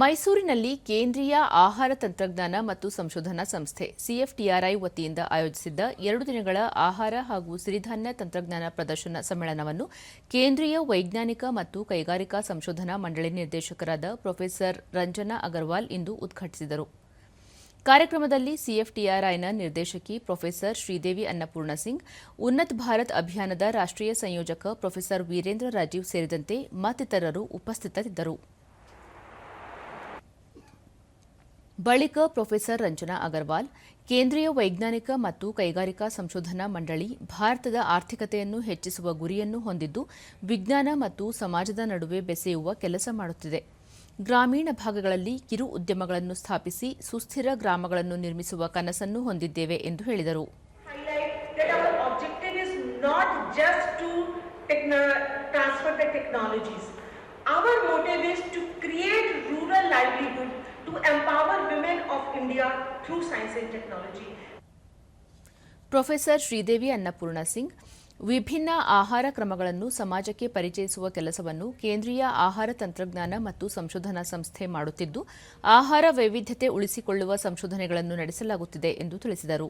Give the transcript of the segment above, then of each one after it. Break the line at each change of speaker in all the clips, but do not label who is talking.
ಮೈಸೂರಿನಲ್ಲಿ ಕೇಂದ್ರೀಯ ಆಹಾರ ತಂತ್ರಜ್ಞಾನ ಮತ್ತು ಸಂಶೋಧನಾ ಸಂಸ್ಥೆ ಸಿಎಫ್ಟಿಆರ್ಐ ವತಿಯಿಂದ ಆಯೋಜಿಸಿದ್ದ ಎರಡು ದಿನಗಳ ಆಹಾರ ಹಾಗೂ ಸಿರಿಧಾನ್ಯ ತಂತ್ರಜ್ಞಾನ ಪ್ರದರ್ಶನ ಸಮ್ಮೇಳನವನ್ನು ಕೇಂದ್ರೀಯ ವೈಜ್ಞಾನಿಕ ಮತ್ತು ಕೈಗಾರಿಕಾ ಸಂಶೋಧನಾ ಮಂಡಳಿ ನಿರ್ದೇಶಕರಾದ ಪ್ರೊಫೆಸರ್ ರಂಜನಾ ಅಗರ್ವಾಲ್ ಇಂದು ಉದ್ಘಾಟಿಸಿದರು. ಕಾರ್ಯಕ್ರಮದಲ್ಲಿ ಸಿಎಫ್ಟಿಆರ್ಐನ ನಿರ್ದೇಶಕಿ ಪ್ರೊಫೆಸರ್ ಶ್ರೀದೇವಿ ಅನ್ನಪೂರ್ಣ ಸಿಂಗ್, ಉನ್ನತ್ ಭಾರತ್ ಅಭಿಯಾನದ ರಾಷ್ಟ್ರೀಯ ಸಂಯೋಜಕ ಪ್ರೊಫೆಸರ್ ವೀರೇಂದ್ರ ರಾಜೀವ್ ಸೇರಿದಂತೆ ಮತ್ತಿತರರು ಉಪಸ್ಥಿತರಿದ್ದರು. ಬಳಿಕ ಪ್ರೊಫೆಸರ್ ರಂಜನಾ ಅಗರ್ವಾಲ್, ಕೇಂದ್ರೀಯ ವೈಜ್ಞಾನಿಕ ಮತ್ತು ಕೈಗಾರಿಕಾ ಸಂಶೋಧನಾ ಮಂಡಳಿ ಭಾರತದ ಆರ್ಥಿಕತೆಯನ್ನು ಹೆಚ್ಚಿಸುವ ಗುರಿಯನ್ನು ಹೊಂದಿದ್ದು, ವಿಜ್ಞಾನ ಮತ್ತು ಸಮಾಜದ ನಡುವೆ ಬೆಸೆಯುವ ಕೆಲಸ ಮಾಡುತ್ತಿದೆ. ಗ್ರಾಮೀಣ ಭಾಗಗಳಲ್ಲಿ ಕಿರು ಉದ್ಯಮಗಳನ್ನು ಸ್ಥಾಪಿಸಿ ಸುಸ್ಥಿರ ಗ್ರಾಮಗಳನ್ನು ನಿರ್ಮಿಸುವ ಕನಸನ್ನು ಹೊಂದಿದ್ದೇವೆ ಎಂದು ಹೇಳಿದರು.
Our our is to create India through science and technology.
Professor Sridevi Annapurna Singh ವಿಭಿನ್ನ ಆಹಾರ ಕ್ರಮಗಳನ್ನು ಸಮಾಜಕ್ಕೆ ಪರಿಚಯಿಸುವ ಕೆಲಸವನ್ನು ಕೇಂದ್ರೀಯ ಆಹಾರ ತಂತ್ರಜ್ಞಾನ ಮತ್ತು ಸಂಶೋಧನಾ ಸಂಸ್ಥೆ ಮಾಡುತ್ತಿದ್ದು ಆಹಾರ ವೈವಿಧ್ಯತೆ ಉಳಿಸಿಕೊಳ್ಳುವ ಸಂಶೋಧನೆಗಳನ್ನು ನಡೆಸಲಾಗುತ್ತಿದೆ ಎಂದು ತಿಳಿಸಿದರು.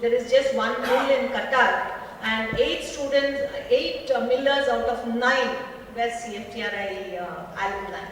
There is just one mill in Qatar, and eight students, eight millers out of nine were CFTRI uh, alumni.